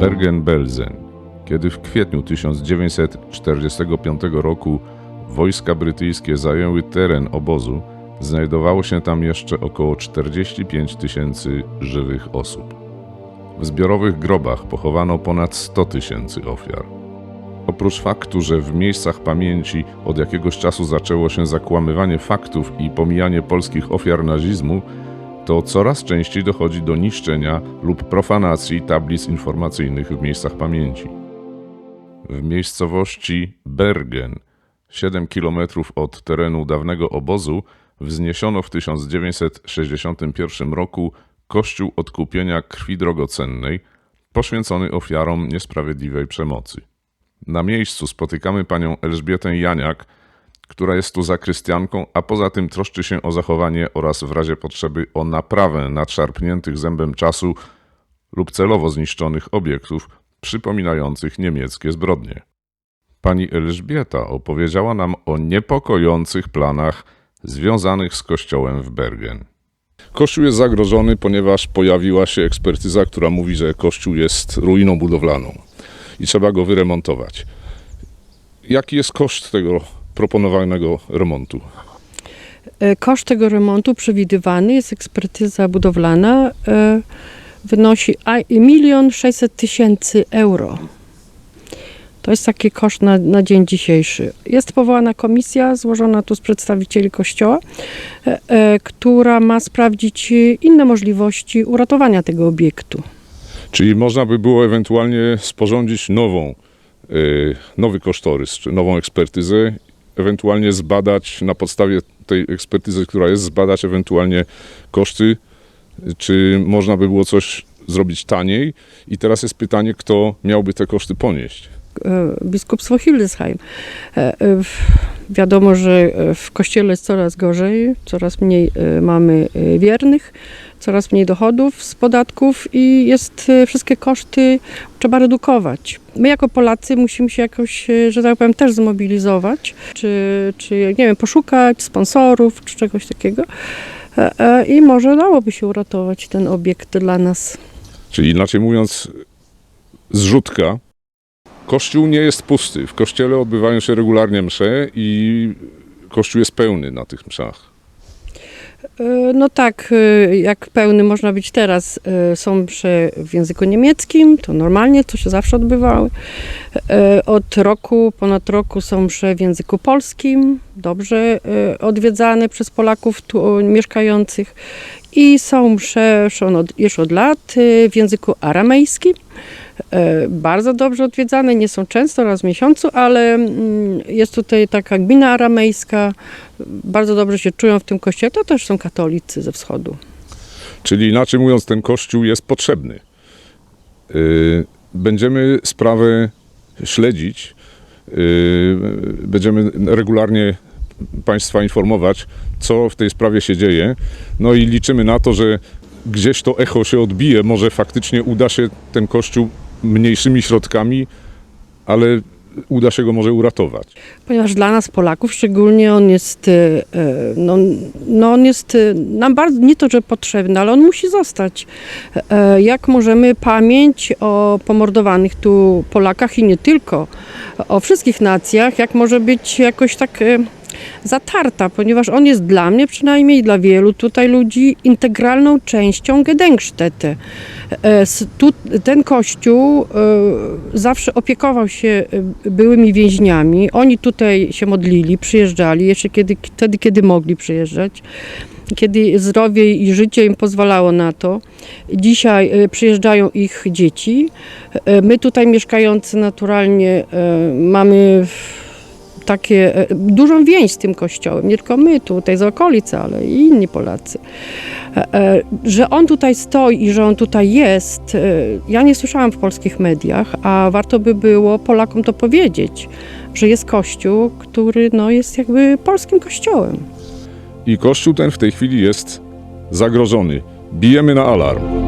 Bergen-Belsen, kiedy w kwietniu 1945 roku wojska brytyjskie zajęły teren obozu, znajdowało się tam jeszcze około 45 tysięcy żywych osób. W zbiorowych grobach pochowano ponad 100 tysięcy ofiar. Oprócz faktu, że w miejscach pamięci od jakiegoś czasu zaczęło się zakłamywanie faktów i pomijanie polskich ofiar nazizmu, to coraz częściej dochodzi do niszczenia lub profanacji tablic informacyjnych w miejscach pamięci. W miejscowości Bergen, 7 km od terenu dawnego obozu, wzniesiono w 1961 roku Kościół Odkupienia Krwi Drogocennej, poświęcony ofiarom niesprawiedliwej przemocy. Na miejscu spotykamy panią Elżbietę Janiak, która jest tu zakrystianką, a poza tym troszczy się o zachowanie oraz w razie potrzeby o naprawę nadszarpniętych zębem czasu lub celowo zniszczonych obiektów przypominających niemieckie zbrodnie. Pani Elżbieta opowiedziała nam o niepokojących planach związanych z kościołem w Bergen. Kościół jest zagrożony, ponieważ pojawiła się ekspertyza, która mówi, że kościół jest ruiną budowlaną i trzeba go wyremontować. Jaki jest koszt tego proponowanego remontu? E, Koszt tego remontu przewidywany jest ekspertyza budowlana e, wynosi milion 600 tysięcy euro. To jest taki koszt na, na dzień dzisiejszy. Jest powołana komisja złożona tu z przedstawicieli kościoła, e, która ma sprawdzić inne możliwości uratowania tego obiektu. Czyli można by było ewentualnie sporządzić nową, nowy kosztorys, czy nową ekspertyzę, ewentualnie zbadać na podstawie tej ekspertyzy, która jest, zbadać ewentualnie koszty, czy można by było coś zrobić taniej. I teraz jest pytanie, kto miałby te koszty ponieść. e, biskupstwo Hildesheim. E, e, Wiadomo, że w kościele jest coraz gorzej, coraz mniej mamy wiernych, coraz mniej dochodów z podatków i jest e, wszystkie koszty trzeba redukować. My jako Polacy musimy się jakoś, e, że tak powiem, też zmobilizować, czy, czy nie wiem, poszukać sponsorów, czy czegoś takiego. E, I może dałoby się uratować ten obiekt dla nas. Czyli inaczej mówiąc, zrzutka. Kościół nie jest pusty. W kościele odbywają się regularnie msze i kościół jest pełny na tych mszach. E, No tak, e, jak pełny można być teraz. E, Są msze w języku niemieckim, to normalnie, to się zawsze odbywały. E, Od roku, ponad roku są msze w języku polskim, dobrze odwiedzane przez Polaków tu mieszkających. I są msze są od, już od lat w języku aramejskim. E, Bardzo dobrze odwiedzane, nie są często, raz w miesiącu, ale mm, jest tutaj taka gmina aramejska, bardzo dobrze się czują w tym kościele, to też są katolicy ze wschodu. Czyli inaczej mówiąc, ten kościół jest potrzebny. Yy, Będziemy sprawę śledzić. Yy, Będziemy regularnie Państwa informować, co w tej sprawie się dzieje. No i liczymy na to, że gdzieś to echo się odbije. Może faktycznie uda się ten kościół mniejszymi środkami, ale uda się go może uratować. Ponieważ dla nas Polaków szczególnie on jest, e, e, no, no on jest e, nam bardzo, nie to, że potrzebny, ale on musi zostać. Jak możemy pamięć o pomordowanych tu Polakach i nie tylko, o wszystkich nacjach, jak może być jakoś tak zatarta, ponieważ on jest dla mnie przynajmniej dla wielu tutaj ludzi integralną częścią Gedenkstätte. E, ten kościół e, zawsze opiekował się e, byłymi więźniami. Oni tutaj się modlili, przyjeżdżali, jeszcze kiedy, wtedy, kiedy mogli przyjeżdżać. Kiedy zdrowie i życie im pozwalało na to. Dzisiaj przyjeżdżają ich dzieci. My tutaj mieszkający naturalnie mamy takie e, dużą więź z tym kościołem. Nie tylko my tutaj z okolicy, ale i inni Polacy. E, e, Że on tutaj stoi i że on tutaj jest, ja nie słyszałam w polskich mediach, a warto by było Polakom to powiedzieć, że jest kościół, który no, jest jakby polskim kościołem. I kościół ten w tej chwili jest zagrożony. Bijemy na alarm.